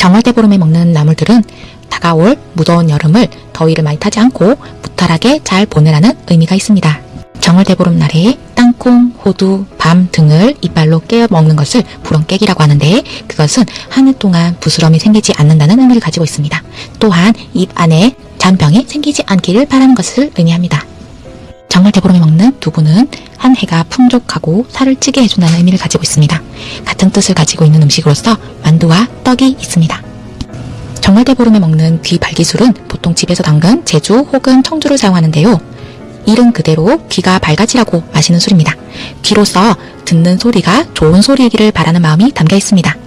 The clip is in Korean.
정월대보름에 먹는 나물들은 다가올 무더운 여름을 더위를 많이 타지 않고 무탈하게 잘 보내라는 의미가 있습니다. 정월대보름 날에 땅콩, 호두, 밤 등을 이빨로 깨어 먹는 것을 불원깨기라고 하는데 그것은 한 해 동안 부스럼이 생기지 않는다는 의미를 가지고 있습니다. 또한 입 안에 잔병이 생기지 않기를 바라는 것을 의미합니다. 정말 대보름에 먹는 두부는 한 해가 풍족하고 살을 찌게 해준다는 의미를 가지고 있습니다. 같은 뜻을 가지고 있는 음식으로서 만두와 떡이 있습니다. 정말 대보름에 먹는 귀 발기술은 보통 집에서 담근 제주 혹은 청주를 사용하는데요. 이른 그대로 귀가 밝아지라고 마시는 술입니다. 귀로서 듣는 소리가 좋은 소리이기를 바라는 마음이 담겨 있습니다.